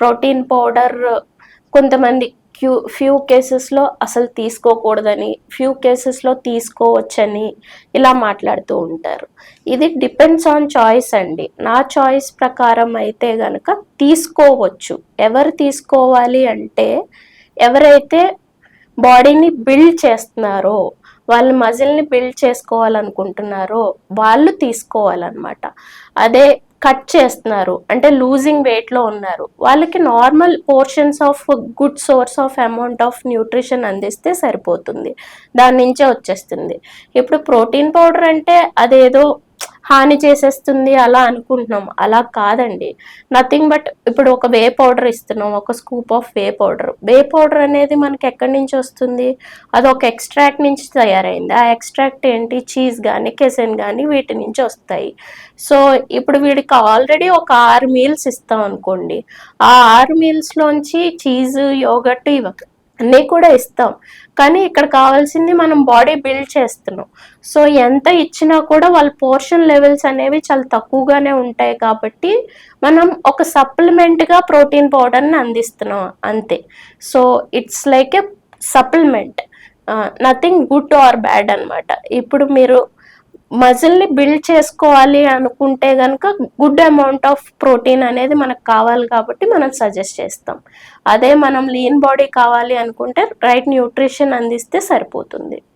Protein powder కొంతమంది క్యూ few కేసెస్లో అసలు తీసుకోకూడదని ఫ్యూ కేసెస్లో తీసుకోవచ్చని ఇలా మాట్లాడుతూ ఉంటారు. ఇది డిపెండ్స్ ఆన్ చాయిస్ అండి. నా చాయిస్ ప్రకారం అయితే గనక తీసుకోవచ్చు. ఎవరు తీసుకోవాలి అంటే ఎవరైతే బాడీని బిల్డ్ చేస్తున్నారో వాళ్ళ మజిల్ని బిల్డ్ చేసుకోవాలనుకుంటున్నారో వాళ్ళు తీసుకోవాలన్నమాట. అదే కట్ చేస్తున్నారు. అంటే లూజింగ్ వెయిట్లో ఉన్నారు. వాళ్ళకి normal portions of good source of amount of nutrition అందిస్తే సరిపోతుంది. దాని నుంచే వచ్చేస్తుంది. ఇప్పుడు ప్రోటీన్ పౌడర్ అంటే అదేదో హాని చేసేస్తుంది అలా అనుకుంటున్నాం. అలా కాదండి. నథింగ్ బట్ ఇప్పుడు ఒక వే పౌడర్ ఇస్తున్నాం. ఒక scoop of whey powder. Whey powder అనేది మనకి ఎక్కడి నుంచి వస్తుంది? అది ఒక ఎక్స్ట్రాక్ట్ నుంచి తయారైంది. ఆ ఎక్స్ట్రాక్ట్ ఏంటి? చీజ్ కానీ కెసెన్ కానీ వీటి నుంచి వస్తాయి. సో ఇప్పుడు వీడికి ఆల్రెడీ ఒక ఆరు మీల్స్ ఇస్తాం అనుకోండి. ఆ ఆరు మీల్స్లోంచి చీజ్ యోగట్ ఇవ అన్నీ కూడా ఇస్తాం. కానీ ఇక్కడ కావాల్సింది మనం బాడీ బిల్డ్ చేస్తున్నాం. సో ఎంత ఇచ్చినా కూడా వాళ్ళ పోర్షన్ లెవెల్స్ అనేవి చాలా తక్కువగానే ఉంటాయి కాబట్టి మనం ఒక సప్లిమెంట్గా ప్రోటీన్ పౌడర్ని అందిస్తున్నాం అంతే. So it's like a supplement nothing good or bad అన్నమాట. ఇప్పుడు మీరు మజిల్ని బిల్డ్ చేసుకోవాలి అనుకుంటే కనుక గుడ్ అమౌంట్ ఆఫ్ ప్రోటీన్ అనేది మనకు కావాలి కాబట్టి మనం సజెస్ట్ చేస్తాం. అదే మనం లీన్ బాడీ కావాలి అనుకుంటే రైట్ న్యూట్రిషన్ అందిస్తే సరిపోతుంది.